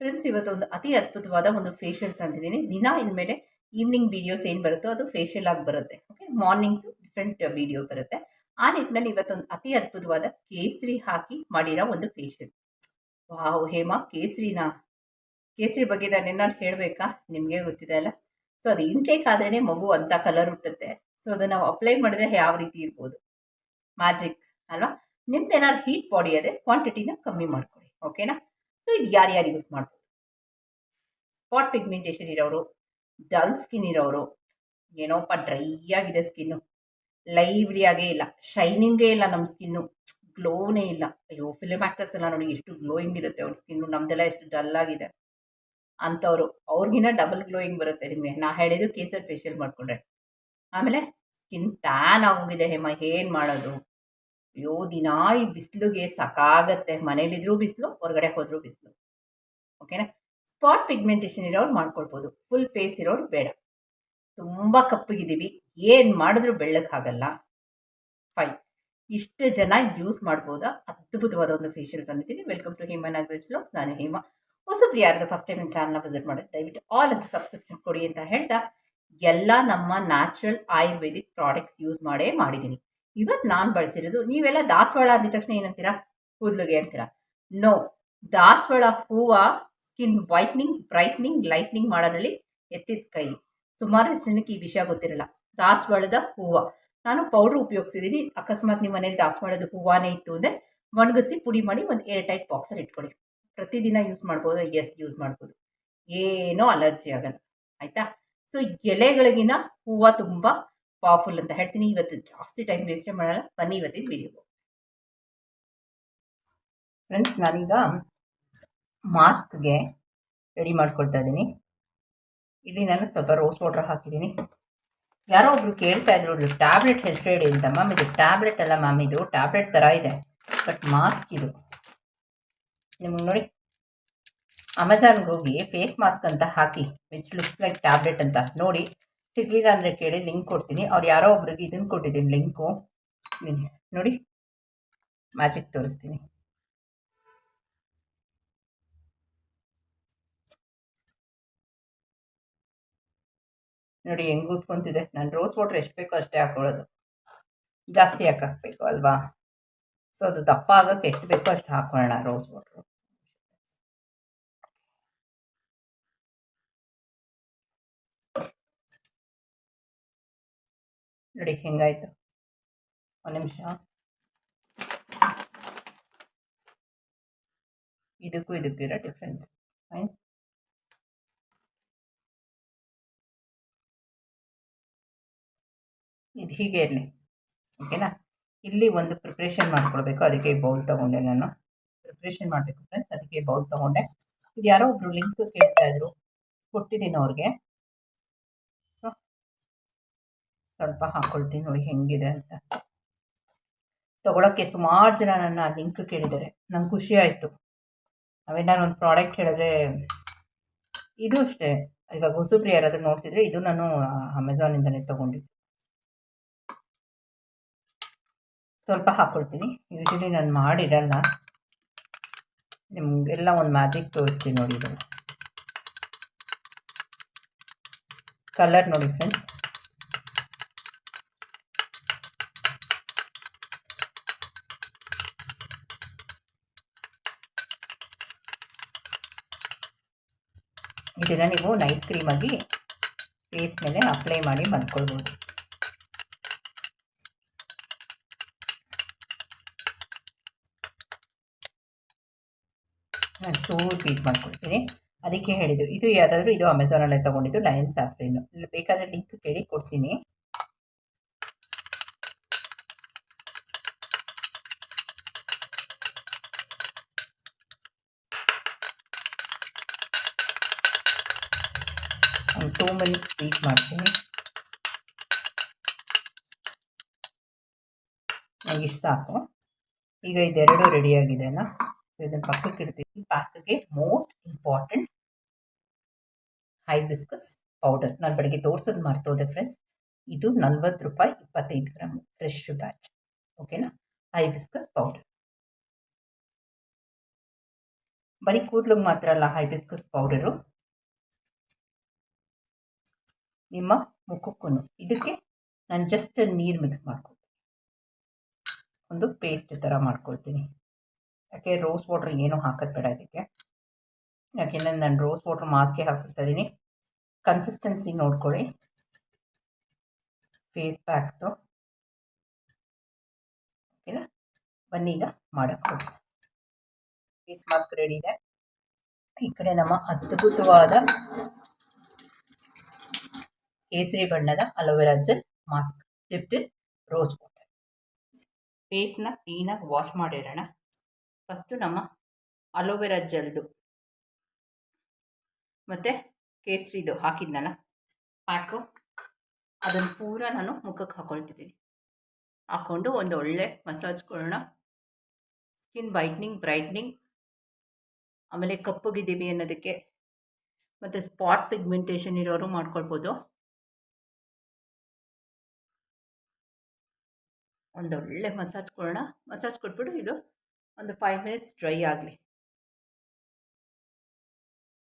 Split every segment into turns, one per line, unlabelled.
Friends ಇವತ್ತೊಂದು ಅತಿ ಅದ್ಭುತವಾದ ಒಂದು ಫೇಶಿಯಲ್ ತಂದಿದ್ದೀನಿ. ದಿನ ಇನ್ಮೇಲೆ ಈವ್ನಿಂಗ್ ವೀಡಿಯೋಸ್ ಏನು ಬರುತ್ತೋ ಅದು ಫೇಶಿಯಲ್ ಆಗಿ ಬರುತ್ತೆ. ಓಕೆ ಮಾರ್ನಿಂಗ್ಸ್ ಡಿಫ್ರೆಂಟ್ ವೀಡಿಯೋ ಬರುತ್ತೆ. ಆ ನಿಟ್ಟಿನಲ್ಲಿ ಇವತ್ತೊಂದು ಅತಿ ಅದ್ಭುತವಾದ ಕೇಸರಿ ಹಾಕಿ ಮಾಡಿರೋ ಒಂದು ಫೇಶಿಯಲ್ ವಾವ್, ಹೇಮಾ, ಕೇಸರಿನಾ? ಕೇಸರಿ ಬಗ್ಗೆ ನಾನು ಏನಾದ್ರು ಹೇಳಬೇಕಾ? ನಿಮಗೆ ಗೊತ್ತಿದೆ ಅಲ್ಲ? ಸೊ ಅದು ಇಂಟೇಕ್ ಆದ್ರೇ ಮಗು ಅಂತ ಕಲರ್ ಹುಟ್ಟುತ್ತೆ. ಸೊ ಅದನ್ನು ನಾವು ಅಪ್ಲೈ ಮಾಡಿದ್ರೆ ಯಾವ ರೀತಿ ಇರ್ಬೋದು? ಮ್ಯಾಜಿಕ್ ಅಲ್ವಾ? ನಿಮ್ದು ಏನಾದ್ರು ಹೀಟ್ ಬಾಡಿ ಆದರೆ ಕ್ವಾಂಟಿಟಿನ ಕಮ್ಮಿ ಮಾಡ್ಕೊಳ್ಳಿ. ಓಕೆನಾ ಸೊ ಇದು ಯಾರ್ಯಾರು ಯೂಸ್ ಮಾಡ್ಬೋದು? ಸ್ಪಾಟ್ ಪಿಗ್ಮೆಂಟೇಷನ್ ಇರೋರು ಡಲ್ ಸ್ಕಿನ್ ಇರೋರು ಏನೋಪ್ಪ ಡ್ರೈ ಆಗಿದೆ ಸ್ಕಿನ್ನು ಲೈವ್ಲಿ ಆಗೇ ಇಲ್ಲ. ಶೈನಿಂಗೇ ಇಲ್ಲ ನಮ್ಮ ಸ್ಕಿನ್ನು ಗ್ಲೋನೇ ಇಲ್ಲ. ಅಯ್ಯೋ ಫಿಲ್ಮ್ ಆ್ಯಕ್ಟರ್ಸ್ ಎಲ್ಲ ನೋಡಿ ಎಷ್ಟು ಗ್ಲೋಯಿಂಗ್ ಇರುತ್ತೆ ಅವ್ರ ಸ್ಕಿನ್ನು ನಮ್ದೆಲ್ಲ ಎಷ್ಟು ಡಲ್ ಆಗಿದೆ ಅಂಥವ್ರು ಅವ್ರಿಗಿನ್ನ ಡಬಲ್ ಗ್ಲೋಯಿಂಗ್ ಬರುತ್ತೆ ನಿಮಗೆ. ನಾ ಹೇಳಿದ್ದು ಕೇಸರ್ ಫೇಶಿಯಲ್ ಮಾಡಿಕೊಂಡ್ರೆ. ಆಮೇಲೆ ಸ್ಕಿನ್ ಟ್ಯಾನ್ ಆಗೋಗಿದೆ ಹೇಮ. ಏನು ಮಾಡೋದು? ಅಯ್ಯೋ ದಿನ ಈ ಬಿಸಿಲಿಗೆ ಸಾಕಾಗತ್ತೆ. ಮನೇಲಿದ್ರೂ ಬಿಸಿಲು, ಹೊರಗಡೆ ಹೋದರೂ ಬಿಸಿಲು. ಓಕೆನಾ? ಸ್ಪಾಟ್ ಪಿಗ್ಮೆಂಟೇಷನ್ ಇರೋರು ಮಾಡ್ಕೊಳ್ಬೋದು. ಫುಲ್ ಫೇಸ್ ಇರೋರು ಬೇಡ. ತುಂಬ ಕಪ್ಪಗಿದ್ದೀವಿ. ಏನು ಮಾಡಿದ್ರೂ ಬೆಳ್ಳಕ್ಕಾಗಲ್ಲ ಫೈನ್. ಇಷ್ಟು ಜನ ಯೂಸ್ ಮಾಡ್ಬೋದಾ? ಅದ್ಭುತವಾದ ಒಂದು ಫೇಶಿಯಲ್ ತಂದಿದ್ದೀನಿ. Welcome to Hema Nagaraj blogs ನಾನು ಹೇಮಾ. ಹೊಸಬ್ರು ಯಾರ್ದು ಫಸ್ಟ್ ಟೈಮ್ ನನ್ನ ಚಾನಲ್ನ ವಿಸಿಟ್ ಮಾಡೋದು ದಯವಿಟ್ಟು ಆಲ್ ಅಂತ ಸಬ್ಸ್ಕ್ರಿಪ್ಷನ್ ಕೊಡಿ ಅಂತ ಹೇಳ್ತಾ, ಎಲ್ಲ ನಮ್ಮ ನ್ಯಾಚುರಲ್ ಆಯುರ್ವೇದಿಕ್ ಪ್ರಾಡಕ್ಟ್ಸ್ ಯೂಸ್ ಮಾಡೇ ಮಾಡಿದ್ದೀನಿ. ಇವತ್ತು ನಾನು ಬಳಸಿರೋದು, ನೀವೆಲ್ಲ ದಾಸವಾಳ ಅಂದಿದ ತಕ್ಷಣ ಏನಂತೀರಾ? ಕೂದಲಿಗೆ ಅಂತೀರಾ? ನೋ ದಾಸವಾಳ ಹೂವು ಸ್ಕಿನ್ ವೈಟ್ನಿಂಗ್ ಬ್ರೈಟ್ನಿಂಗ್ ಲೈಟ್ನಿಂಗ್ ಮಾಡೋದ್ರಲ್ಲಿ ಎತ್ತಿದ ಕೈ. ಸುಮಾರು ಜನಕ್ಕೆ ಈ ವಿಷಯ ಗೊತ್ತಿರಲ್ಲ. ದಾಸವಾಳದ ಹೂವು. ನಾನು ಪೌಡ್ರ್ ಉಪಯೋಗಿಸಿದ್ದೀನಿ ಅಕಸ್ಮಾತ್ ನಿಮ್ಮ ಮನೇಲಿ ದಾಸವಾಳದ ಹೂವಾನೇ ಇತ್ತು ಅಂದರೆ ಒಣಗಿಸಿ ಪುಡಿ ಮಾಡಿ ಒಂದು ಏರ್ ಟೈಟ್ ಬಾಕ್ಸಲ್ಲಿ ಇಟ್ಕೊಳ್ಳಿ. ಪ್ರತಿದಿನ ಯೂಸ್ ಮಾಡ್ಬೋದು ಎಸ್ ಯೂಸ್ ಮಾಡ್ಬೋದು. ಏನೂ ಅಲರ್ಜಿ ಆಗಲ್ಲ. ಆಯಿತಾ? ಸೊ ಎಲೆಗಳಿಗಿನ ಹೂವು ತುಂಬ ಪವರ್ಫುಲ್ ಅಂತ ಹೇಳ್ತೀನಿ. ಇವತ್ತು ಜಾಸ್ತಿ ಟೈಮ್ ವೇಸ್ಟೇ ಮಾಡಲ್ಲ. ಬನ್ನಿ ಇವತ್ತಿನ ವಿಡಿಯೋ ಫ್ರೆಂಡ್ಸ್ ನಾನೀಗ ಮಾಸ್ಕ್ಗೆ ರೆಡಿ ಮಾಡ್ಕೊಳ್ತಾ ಇದ್ದೀನಿ. ಇಲ್ಲಿ ನಾನು ಸ್ವಲ್ಪ ರೋಸ್ ವಾಟರ್ ಹಾಕಿದ್ದೀನಿ. ಯಾರೋ ಒಬ್ರು ಕೇಳ್ತಾ ಇದ್ರು ಟ್ಯಾಬ್ಲೆಟ್ ಹೆಸರು ಹೇಳಿ ಅಂತ. ಮ್ಯಾಮ್ ಇದು ಟ್ಯಾಬ್ಲೆಟ್ ಅಲ್ಲ ಮ್ಯಾಮ್ ಇದು ಟ್ಯಾಬ್ಲೆಟ್ ಥರ ಇದೆ ಬಟ್ ಮಾಸ್ಕ್ ಇದು. ನಿಮ್ಗೆ ನೋಡಿ. ಅಮೆಝಾನ್ಗೆ ಹೋಗಿ ಫೇಸ್ ಮಾಸ್ಕ್ ಅಂತ ಹಾಕಿ ವಿಚ್ ಲುಕ್ಸ್ ಲೈಕ್ ಟ್ಯಾಬ್ಲೆಟ್ ಅಂತ ನೋಡಿ. ಸಿಗಲಿಲ್ಲ ಅಂದರೆ ಕೇಳಿ ಲಿಂಕ್ ಕೊಡ್ತೀನಿ. ಅವ್ರು ಯಾರೋ ಒಬ್ರಿಗೆ ಇದನ್ನು ಕೊಟ್ಟಿದ್ದೀನಿ ಲಿಂಕು ನೋಡಿ. ಮ್ಯಾಜಿಕ್ ತೋರಿಸ್ತೀನಿ. ನೋಡಿ, ಹೆಂಗೆ ಕೂತ್ಕೊಂತಿದೆ ನಾನು ರೋಸ್ ವಾಟ್ರ್ ಎಷ್ಟು ಬೇಕೋ ಅಷ್ಟೇ ಹಾಕೊಳ್ಳೋದು. ಜಾಸ್ತಿ ಯಾಕೆ ಹಾಕಬೇಕು, ಅಲ್ವಾ? ಸೊ ಅದು ದಪ್ಪ ಆಗೋಕ್ಕೆ ಎಷ್ಟು ಬೇಕೋ ಅಷ್ಟು ಹಾಕೊಳ್ಳೋಣ ರೋಸ್ ವಾಟ್ರು ನೋಡಿ, ಹೆಂಗಾಯಿತು? ಒಂದು ನಿಮಿಷ. ಇದಕ್ಕೂ ಇದಕ್ಕೂ ಇರೋ ಡಿಫ್ರೆನ್ಸ್ ಫೈನ್ ಇದು ಹೀಗೆ ಇರಲಿ, ಓಕೆನಾ? ಇಲ್ಲಿ ಒಂದು ಪ್ರಿಪ್ರೇಷನ್ ಮಾಡ್ಕೊಳ್ಬೇಕು ಅದಕ್ಕೆ ಬೌಲ್ ತೊಗೊಂಡೆ ನಾನು. ಪ್ರಿಪ್ರೇಷನ್ ಮಾಡಬೇಕು ಫ್ರೆಂಡ್ಸ್ ಅದಕ್ಕೆ ಬೌಲ್ ತೊಗೊಂಡೆ. ಇದು ಯಾರೋ ಒಬ್ಬರು ಲಿಂಕ್ ಕೇಳ್ತಾ ಇದ್ರು, ಕೊಟ್ಟಿದ್ದೀನಿ ಅವ್ರಿಗೆ ಸೊ ಸ್ವಲ್ಪ ಹಾಕ್ಕೊಳ್ತೀನಿ ನೋಡಿ ಹೆಂಗಿದೆ ಅಂತ. ತೊಗೊಳಕ್ಕೆ ಸುಮಾರು ಜನ ನನ್ನ ಲಿಂಕ್ ಕೇಳಿದ್ದಾರೆ. ನಂಗೆ ಖುಷಿ ಆಯಿತು. ನಾವೇನಾದ್ರು ಒಂದು ಪ್ರಾಡಕ್ಟ್ ಹೇಳಿದ್ರೆ ಇದು ಅಷ್ಟೇ. ಇವಾಗ ಹೊಸಬ್ರು ಯಾರಾದರೂ ನೋಡ್ತಿದ್ರೆ ಇದು ನಾನು ಅಮೆಝಾನಿಂದನೇ ತೊಗೊಂಡಿದ್ದು. ಸ್ವಲ್ಪ ಹಾಕ್ಕೊಳ್ತೀನಿ ಯೂಶಲಿ ನಾನು ಮಾಡಿಡಲ್ಲ ನಿಮಗೆಲ್ಲ ಒಂದು ಮ್ಯಾಜಿಕ್ ತೋರಿಸ್ತೀನಿ ನೋಡಿ ಇದನ್ನು. ಕಲರ್ ನೋಡಿ ಫ್ರೆಂಡ್ಸ್ ಇದನ್ನು ನೀವು? ನೈಟ್ ಕ್ರೀಮಾಗಿ ಫೇಸ್ ಮೇಲೆ ಅಪ್ಲೈ ಮಾಡಿ ಮಲ್ಕೊಳ್ಬೋದು ನಾನು ಚೂರು ಬೀಟ್ ಮಾಡ್ಕೊಳ್ತೀನಿ. ಅದಕ್ಕೆ ಹೇಳಿದ್ದು, ಇದು ಯಾರಾದರೂ ಇದು ಅಮೆಝಾನಲ್ಲೇ ತೊಗೊಂಡಿದ್ದು ಲಯನ್ಸ್ ಆಫ್ರಿನು ಬೇಕಾದರೆ ಲಿಂಕ್ ಕೇಳಿ ಕೊಡ್ತೀನಿ. ಟೂ ಮಿನಿಟ್ಸ್ ಬೀಟ್ ಮಾಡ್ತೀನಿ. ನನಗೆ ಇಷ್ಟ ಸಾಕು. ಈಗ ಇದೆರಡು ರೆಡಿಯಾಗಿದೆ ಸೊ ಇದನ್ನು ಪಕ್ಕಕ್ಕೆ ಇಡ್ತೀನಿ. ಪಾಕಕ್ಕೆ ಮೋಸ್ಟ್ ಇಂಪಾರ್ಟೆಂಟ್ ಹೈಬಿಸ್ಕಸ್ ಪೌಡರ್ ನಾನು ಬೆಳಗ್ಗೆ ತೋರಿಸೋದು ಮರ್ತೋದೆ ಫ್ರೆಂಡ್ಸ್ ಇದು ನಲ್ವತ್ತು ರೂಪಾಯಿ ಇಪ್ಪತ್ತೈದು ಗ್ರಾಮ್. ಫ್ರೆಶ್ ಬ್ಯಾಚ್ ಓಕೆನಾ ಹೈಬಿಸ್ಕಸ್ ಪೌಡರ್ ಬರೀ ಕೂದಲಿಗೆ ಮಾತ್ರ ಅಲ್ಲ ಹೈಬಿಸ್ಕಸ್ ಪೌಡರು ನಿಮ್ಮ ಮುಖಕ್ಕೂ ಇದಕ್ಕೆ ನಾನು ಜಸ್ಟ್ ನೀರು ಮಿಕ್ಸ್ ಮಾಡ್ಕೊಳ್ತೀನಿ. ಒಂದು ಪೇಸ್ಟ್ ಥರ ಮಾಡ್ಕೊಳ್ತೀನಿ. ಯಾಕೆ ರೋಸ್ ವಾಟ್ರ್ ಏನೂ ಹಾಕೋದು ಬೇಡ ಇದಕ್ಕೆ. ಯಾಕೆಂದರೆ ನಾನು ರೋಸ್ ವಾಟ್ರ್ ಮಾಸ್ಕೆ ಹಾಕ್ತಾ ಇದ್ದೀನಿ ಕನ್ಸಿಸ್ಟೆನ್ಸಿ ನೋಡ್ಕೊಳ್ಳಿ. ಫೇಸ್ ಪ್ಯಾಕ್ದು ಓಕೆನಾ? ಬನ್ನಿ ಈಗ ಮಾಡೋಕ್ಕೆ ಫೇಸ್ ಮಾಸ್ಕ್ ರೆಡಿ ಇದೆ. ಈ ಕಡೆ ನಮ್ಮ ಅದ್ಭುತವಾದ ಕೇಸರಿ ಬಣ್ಣದ aloe vera gel mask dipped rose water. ಫೇಸ್ನ ಕ್ಲೀನಾಗಿ ವಾಶ್ ಮಾಡಿರೋಣ. ಫಸ್ಟು ನಮ್ಮ ಅಲೋವೆರಾ ಜೆಲ್ದು ಮತ್ತು ಕೇಸರಿದು ಹಾಕಿದ್ನಲ್ಲ, ಪ್ಯಾಕು. ಅದನ್ನು ಪೂರ ನಾನು ಮುಖಕ್ಕೆ ಹಾಕೊಳ್ತಿದ್ದೀನಿ. ಹಾಕ್ಕೊಂಡು ಒಂದು ಒಳ್ಳೆ ಮಸಾಜ್ ಕೊಡೋಣ. ಸ್ಕಿನ್ ವೈಟ್ನಿಂಗ್ ಬ್ರೈಟ್ನಿಂಗ್ ಆಮೇಲೆ ಕಪ್ಪಗಿದ್ದೀವಿ ಅನ್ನೋದಕ್ಕೆ ಮತ್ತು ಸ್ಪಾಟ್ ಪಿಗ್ಮೆಂಟೇಷನ್ ಇರೋರು ಮಾಡ್ಕೊಳ್ಬೋದು. ಒಂದು ಒಳ್ಳೆ ಮಸಾಜ್ ಕೊಡೋಣ. ಮಸಾಜ್ ಕೊಟ್ಬಿಟ್ಟು ಇದು ಒಂದು ಫೈವ್ ಮಿನಿಟ್ಸ್ ಡ್ರೈ ಆಗಲಿ.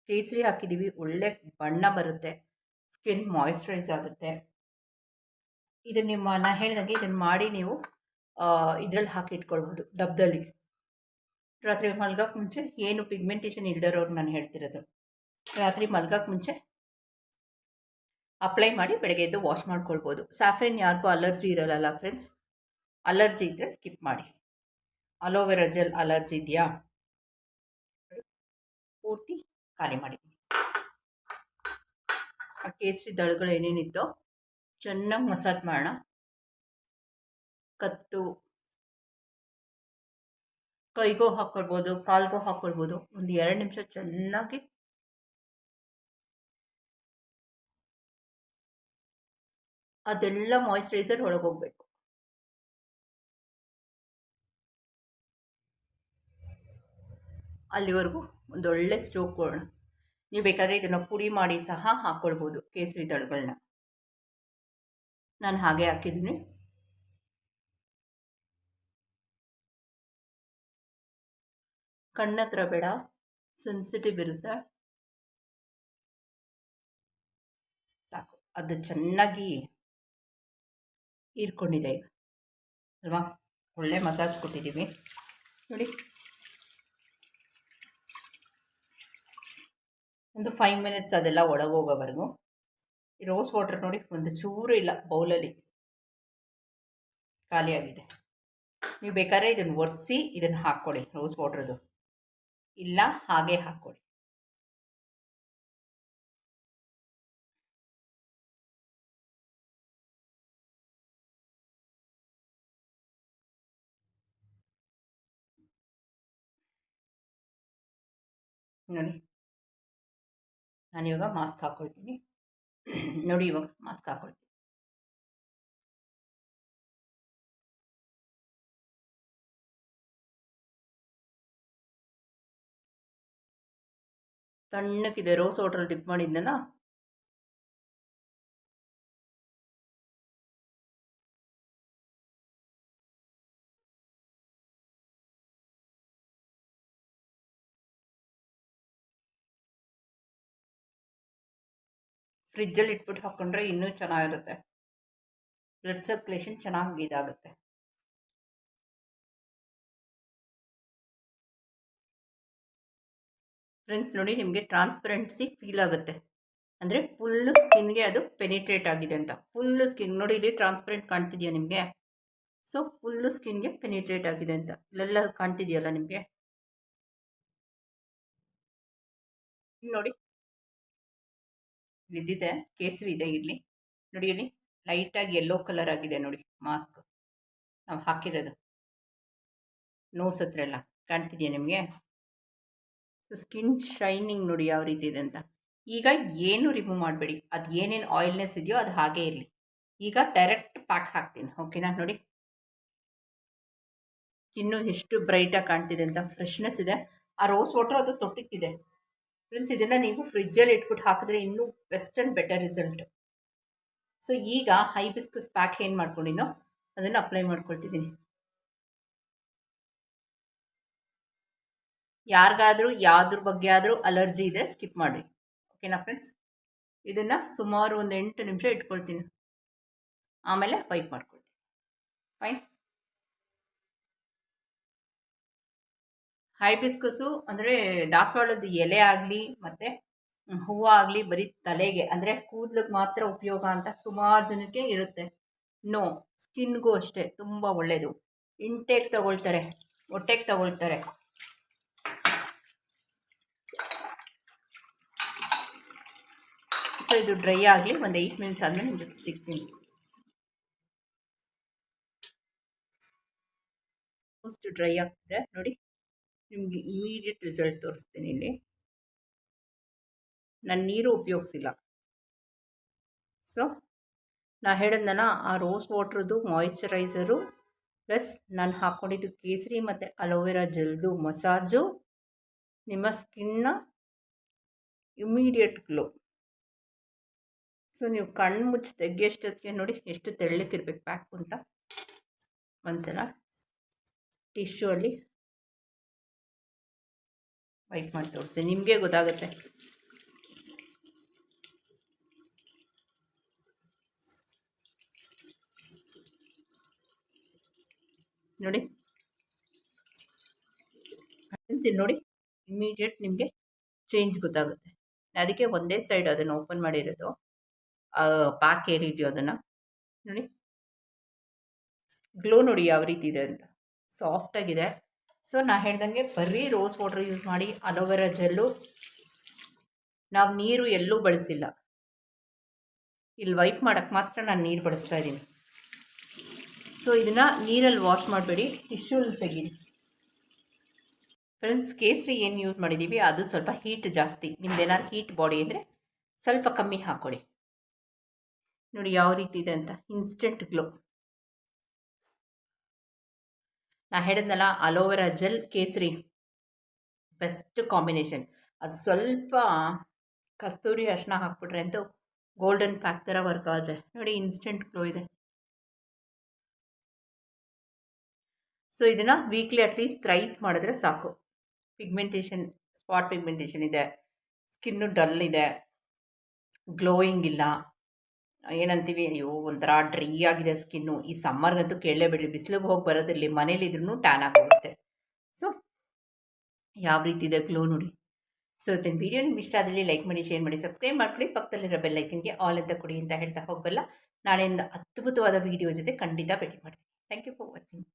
ಕೇಸರಿ ಹಾಕಿದ್ದೀವಿ, ಒಳ್ಳೆ ಬಣ್ಣ ಬರುತ್ತೆ. ಸ್ಕಿನ್ ಮಾಯಿಶ್ಚರೈಸ್ ಆಗುತ್ತೆ. ಇದು ನಿಮ್ಮ, ನಾನು ಹೇಳಿದಂಗೆ ಇದನ್ನು ಮಾಡಿ ನೀವು ಇದರಲ್ಲಿ ಹಾಕಿ ಇಟ್ಕೊಳ್ಬೋದು ಡಬ್ಬದಲ್ಲಿ ರಾತ್ರಿ ಮಲ್ಗೋಕ್ಕೆ ಮುಂಚೆ ಏನು ಪಿಗ್ಮೆಂಟೇಷನ್ ಇಲ್ದಿರೋರು ನಾನು ಹೇಳ್ತಿರೋದು. ರಾತ್ರಿ ಮಲ್ಗೋಕ್ಕೆ ಮುಂಚೆ ಅಪ್ಲೈ ಮಾಡಿ ಬೆಳಗ್ಗೆ ಎದ್ದು ವಾಶ್ ಮಾಡ್ಕೊಳ್ಬೋದು. ಸ್ಯಾಫ್ರಿನ್ ಯಾರಿಗೂ ಅಲರ್ಜಿ ಇರೋಲ್ಲ ಫ್ರೆಂಡ್ಸ್ ಅಲರ್ಜಿ ಇದ್ದರೆ ಸ್ಕಿಪ್ ಮಾಡಿ. ಅಲೋವೆರಾ ಜೆಲ್ ಅಲರ್ಜಿ ಇದೆಯಾ? ಪೂರ್ತಿ ಖಾಲಿ ಮಾಡಿದ್ದೀನಿ ಆ ಕೇಸರಿ ದಳಗಳು ಏನೇನಿತ್ತೋ ಚೆನ್ನಾಗಿ ಮಸಾಜ್ ಮಾಡೋಣ. ಕತ್ತು. ಕೈಗೋ ಹಾಕ್ಕೊಳ್ಬೋದು ಕಾಲ್ಗೂ ಹಾಕ್ಕೊಳ್ಬೋದು ಒಂದು ಎರಡು ನಿಮಿಷ ಚೆನ್ನಾಗಿ ಅದೆಲ್ಲ ಮಾಯಿಶ್ಚರೈಸರ್ ಒಳಗೆ ಅಲ್ಲಿವರೆಗೂ ಒಂದೊಳ್ಳೆ ಸ್ಟೋವ್ ಕೊಡೋಣ ನೀವು ಬೇಕಾದರೆ ಇದನ್ನು ಪುಡಿ ಮಾಡಿ ಸಹ ಹಾಕ್ಕೊಳ್ಬೋದು ಕೇಸರಿ ದಳಗಳನ್ನ ನಾನು ಹಾಗೆ ಹಾಕಿದ್ದೀನಿ. ಕಣ್ಣತ್ರ ಬೇಡ ಸೆನ್ಸಿಟಿವ್ ಇರುತ್ತೆ. ಸಾಕು, ಅದು ಚೆನ್ನಾಗಿ ಹೀರ್ಕೊಂಡಿದೆ ಈಗ. ಅಲ್ವಾ? ಒಳ್ಳೆ ಮಸಾಜ್ ಕೊಟ್ಟಿದ್ದೀವಿ. ನೋಡಿ. ಒಂದು ಫೈವ್ ಮಿನಿಟ್ಸ್ ಅದೆಲ್ಲ ಒಳಗೋಗೋವರೆಗೂ. ಈ ರೋಸ್ ವಾಟರ್ ನೋಡಿ ಒಂದು ಚೂರು ಇಲ್ಲ ಬೌಲಲ್ಲಿ ಖಾಲಿಯಾಗಿದೆ. ನೀವು ಬೇಕಾದ್ರೆ ಇದನ್ನು ಒರೆಸಿ ಇದನ್ನು ಹಾಕ್ಕೊಳ್ಳಿ ರೋಸ್ ವಾಟ್ರದು ಇಲ್ಲ, ಹಾಗೆ ಹಾಕ್ಕೊಳ್ಳಿ. ನೋಡಿ. ನಾನಿವಾಗ ಮಾಸ್ಕ್ ಹಾಕ್ಕೊಳ್ತೀನಿ ನೋಡಿ ಇವಾಗ ಮಾಸ್ಕ್ ಹಾಕ್ಕೊಳ್ತೀನಿ ತಣ್ಣಕ್ಕಿದೆ ರೋಸ್ ವಾಟ್ರಲ್ಲಿ ಡಿಪ್ ಮಾಡಿದ್ದೆನ ಫ್ರಿಜ್ಜಲ್ಲಿ ಇಟ್ಬಿಟ್ಟು ಹಾಕ್ಕೊಂಡ್ರೆ ಇನ್ನೂ ಚೆನ್ನಾಗಿರುತ್ತೆ. ಬ್ಲಡ್ ಸರ್ಕ್ಯುಲೇಷನ್ ಚೆನ್ನಾಗಿ ಇದಾಗುತ್ತೆ. ಫ್ರೆಂಡ್ಸ್ ನೋಡಿ ನಿಮಗೆ ಟ್ರಾನ್ಸ್ಪರೆನ್ಸಿ ಫೀಲ್ ಆಗುತ್ತೆ. ಅಂದರೆ ಫುಲ್ಲು ಸ್ಕಿನ್ಗೆ ಅದು ಪೆನಿಟ್ರೇಟ್ ಆಗಿದೆ ಅಂತ. ಫುಲ್ಲು ಸ್ಕಿನ್ ನೋಡಿ ಇಲ್ಲಿ ಟ್ರಾನ್ಸ್ಪರೆಂಟ್ ಕಾಣ್ತಿದೆಯಾ ನಿಮಗೆ? ಸೊ ಫುಲ್ಲು ಸ್ಕಿನ್ಗೆ ಪೆನಿಟ್ರೇಟ್ ಆಗಿದೆ ಅಂತ. ಇಲ್ಲೆಲ್ಲ ಕಾಣ್ತಿದೆಯಲ್ಲ ನಿಮಗೆ? ನೋಡಿ. ಇದ್ದಿದೆ ಕೇಸರಿ ಇದೆ ಇಲ್ಲಿ. ನೋಡಿ ಇಲ್ಲಿ ಲೈಟಾಗಿ ಯೆಲ್ಲೋ ಕಲರ್ ಆಗಿದೆ ನೋಡಿ ಮಾಸ್ಕ್ ನಾವು ಹಾಕಿರೋದು. ನೋಸ್ ಹತ್ರ ಎಲ್ಲ, ಕಾಣ್ತಿದೆಯಾ ನಿಮಗೆ? ಸ್ಕಿನ್ ಶೈನಿಂಗ್ ನೋಡಿ ಯಾವ ರೀತಿ ಇದೆ ಅಂತ. ಈಗ ಏನು ರಿಮೂವ್ ಮಾಡಬೇಡಿ, ಅದು ಏನೇನು ಆಯಿಲ್ನೆಸ್ ಇದೆಯೋ ಅದು ಹಾಗೇ ಇರಲಿ. ಈಗ ಡೈರೆಕ್ಟ್ ಪ್ಯಾಕ್ ಹಾಕ್ತೀನಿ ಓಕೆನಾ ನೋಡಿ. ಇನ್ನೂ ಎಷ್ಟು ಬ್ರೈಟಾಗಿ ಕಾಣ್ತಿದೆ ಅಂತ ಫ್ರೆಶ್ನೆಸ್ ಇದೆ. ಆ ರೋಸ್ ವಾಟರ್ ಅದು ತೊಟ್ಟಿಕ್ಕಿದೆ ಫ್ರೆಂಡ್ಸ್ ಇದನ್ನು ನೀವು ಫ್ರಿಜ್ಜಲ್ಲಿ ಇಟ್ಬಿಟ್ಟು ಹಾಕಿದ್ರೆ ಇನ್ನೂ ಬೆಸ್ಟ್ ಬೆಟರ್ ರಿಸಲ್ಟ್ ಸೊ ಈಗ ಹೈ ಹೈಬಿಸ್ಕಸ್ ಪ್ಯಾಕ್ ಏನು ಮಾಡ್ಕೊಂಡಿನೋ ಅದನ್ನು ಅಪ್ಲೈ ಮಾಡ್ಕೊಳ್ತಿದ್ದೀನಿ. ಯಾರಿಗಾದರೂ, ಯಾವುದ್ರ ಬಗ್ಗೆ ಆದರೂ ಅಲರ್ಜಿ ಇದ್ದರೆ ಸ್ಕಿಪ್ ಮಾಡಿ ಓಕೆನಾ ಫ್ರೆಂಡ್ಸ್ ಇದನ್ನು ಸುಮಾರು ಒಂದು ಎಂಟು ನಿಮಿಷ ಇಟ್ಕೊಳ್ತೀನಿ. ಆಮೇಲೆ ವೈಪ್ ಮಾಡ್ಕೊಳ್ತೀನಿ. ಫೈನ್ ಹೈಬಿಸ್ಕಸ್ಸು ಅಂದರೆ ದಾಸವಾಳದ ಎಲೆ ಆಗಲಿ ಮತ್ತು ಹೂವು ಆಗಲಿ ಬರೀ ತಲೆಗೆ, ಅಂದರೆ ಕೂದಲಿಗೆ ಮಾತ್ರ ಉಪಯೋಗ ಅಂತ ಸುಮಾರು ಜನಕ್ಕೆ ಇರುತ್ತೆ. ನೋ ಸ್ಕಿನ್ಗೂ ಅಷ್ಟೇ ತುಂಬ ಒಳ್ಳೆಯದು ಇಂಟೇಕ್ ತಗೊಳ್ತಾರೆ ಹೊಟ್ಟೆಗೆ ತಗೊಳ್ತಾರೆ. ಸೊ ಇದು ಡ್ರೈ ಆಗಲಿ ಒಂದು ಏಯ್ಟ್ ಮಿನಿಟ್ಸ್ ಆದಮೇಲೆ ನಿಮ್ಮ ಜೊತೆ ಸಿಗ್ತೀನಿ. ಅಷ್ಟು ಡ್ರೈ ಆಗ್ತಿದೆ, ನೋಡಿ. ನಿಮಗೆ ಇಮಿಡಿಯೇಟ್ ರಿಸಲ್ಟ್ ತೋರಿಸ್ತೀನಿ ಇಲ್ಲಿ. ನಾನು ನೀರು ಉಪಯೋಗಿಸಿಲ್ಲ. ಸೊ ನಾ ಹೇಳಿದ್ನಲ್ಲ ಆ ರೋಸ್ ವಾಟ್ರದ್ದು ಮಾಯಿಶ್ಚರೈಸರು ಪ್ಲಸ್ ನಾನು ಹಾಕ್ಕೊಂಡಿದ್ದು ಕೇಸರಿ ಮತ್ತು ಅಲೋವೆರಾ ಜೆಲ್ದು ಮಸಾಜು, ನಿಮ್ಮ ಸ್ಕಿನ್ನ ಇಮಿಡಿಯೇಟ್ ಗ್ಲೋ ಸೊ ನೀವು ಕಣ್ಣು ಮುಚ್ಚಿ ತೆಗಿಯೋಷ್ಟೊತ್ತಿಗೆ ನೋಡಿ ಎಷ್ಟು ತೆಳ್ಳಕ್ಕಿರ್ಬೇಕು ಪ್ಯಾಕು ಅಂತ. ಒಂದ್ಸಲ ಟಿಶ್ಯೂ ಅಲ್ಲಿ ವೈಟ್ ಮಾಡಿ ತೋರಿಸ್ತೀನಿ. ನಿಮಗೆ ಗೊತ್ತಾಗುತ್ತೆ. ನೋಡಿ. ಇಲ್ಲಿ ನೋಡಿ. ಇಮ್ಮಿಡಿಯೇಟ್ ನಿಮಗೆ ಚೇಂಜ್ ಗೊತ್ತಾಗುತ್ತೆ. ಅದಕ್ಕೆ ಒಂದೇ ಸೈಡ್ ಅದನ್ನು ಓಪನ್ ಮಾಡಿರೋದು. ಪ್ಯಾಕ್ ಏನಿದೆಯೋ ಅದನ್ನು. ನೋಡಿ. ಗ್ಲೋ ನೋಡಿ ಯಾವ ರೀತಿ ಇದೆ ಅಂತ. ಸಾಫ್ಟಾಗಿದೆ ಸೊ ನಾ ಹೇಳ್ದಂಗೆ ಬರೀ ರೋಸ್ ವಾಟರ್ ಯೂಸ್ ಮಾಡಿ ಅಲೋವೆರಾ ಜೆಲ್ಲು. ನಾವು ನೀರು ಎಲ್ಲೂ ಬಳಸಿಲ್ಲ. ಇಲ್ಲಿ ವೈಪ್ ಮಾಡೋಕ್ಕೆ ಮಾತ್ರ ನಾನು ನೀರು ಬಳಸ್ತಾ ಇದ್ದೀನಿ ಸೊ ಇದನ್ನು ನೀರಲ್ಲಿ ವಾಶ್ ಮಾಡಬೇಡಿ. ಟಿಶ್ಯೂಲ್ ತೆಗೀರಿ. ಫ್ರೆಂಡ್ಸ್ ಕೇಸರಿ ಏನು ಯೂಸ್ ಮಾಡಿದ್ದೀವಿ ಅದು ಸ್ವಲ್ಪ ಹೀಟ್ ಜಾಸ್ತಿ. ನಿಮ್ದೇನಾದ್ರು ಹೀಟ್ ಬಾಡಿ ಅಂದರೆ ಸ್ವಲ್ಪ ಕಮ್ಮಿ ಹಾಕ್ಕೊಳ್ಳಿ ನೋಡಿ, ಯಾವ ರೀತಿ ಇದೆ ಅಂತ. ಇನ್ಸ್ಟೆಂಟ್ ಗ್ಲೋ ನಾ ಹೇಳಿದ್ನಲ್ಲ ಅಲೋವೆರಾ ಜೆಲ್ ಕೇಸರಿ. ಬೆಸ್ಟ್ ಕಾಂಬಿನೇಷನ್ ಅದು ಸ್ವಲ್ಪ ಕಸ್ತೂರಿ ಅರ್ಶಿನ ಹಾಕ್ಬಿಟ್ರೆ ಅಂತೂ ಗೋಲ್ಡನ್ ಪ್ಯಾಕ್ ಥರ ವರ್ಕ್ ಆದರೆ. ನೋಡಿ ಇನ್ಸ್ಟೆಂಟ್ ಗ್ಲೋ ಇದೆ. ಸೊ ಇದನ್ನು ವೀಕ್ಲಿ ಅಟ್ಲೀಸ್ಟ್ ಥ್ರೈಸ್ ಮಾಡಿದ್ರೆ ಸಾಕು. ಪಿಗ್ಮೆಂಟೇಷನ್ ಸ್ಪಾಟ್ ಪಿಗ್ಮೆಂಟೇಷನ್ ಇದೆ. ಸ್ಕಿನ್ನು ಡಲ್ ಇದೆ. ಗ್ಲೋಯಿಂಗ್ ಇಲ್ಲ. ಏನಂತೀವಿ, ಅಯ್ಯೋ, ಒಂಥರ ಡ್ರೈ ಆಗಿದೆ ಸ್ಕಿನ್ನು. ಈ ಸಮ್ಮರ್ಗಂತೂ ಕೇಳಲೇಬೇಡಿ ಬಿಸಿಲಿಗೆ ಹೋಗಿ ಬರೋದಿರಲಿ ಮನೇಲಿದ್ರೂ ಟ್ಯಾನ್ ಆಗೋಗುತ್ತೆ. ಸೊ, ಯಾವ ರೀತಿ ಇದೆ ಗ್ಲೋ ನೋಡಿ. ಸೊ ಇವತ್ತಿನ ವೀಡಿಯೋ ನಿಮ್ಗೆ ಇಷ್ಟ ಆದಲ್ಲಿ ಲೈಕ್ ಮಾಡಿ, ಶೇರ್ ಮಾಡಿ, ಸಬ್ಸ್ಕ್ರೈಬ್ ಮಾಡ್ಕೊಳ್ಳಿ. ಪಕ್ಕದಲ್ಲಿರೋ ಬೆಲ್ಲೈಕನ್ಗೆ ಆಲ್ ಅಂತ ಕೊಡಿ ಅಂತ ಹೇಳ್ತಾ ಹೋಗಬಲ್ಲ. ನಾಳೆಯಿಂದ ಅದ್ಭುತವಾದ ವೀಡಿಯೋ ಜೊತೆ ಖಂಡಿತ ಭೇಟಿ ಮಾಡ್ತೀನಿ. Thank you for watching.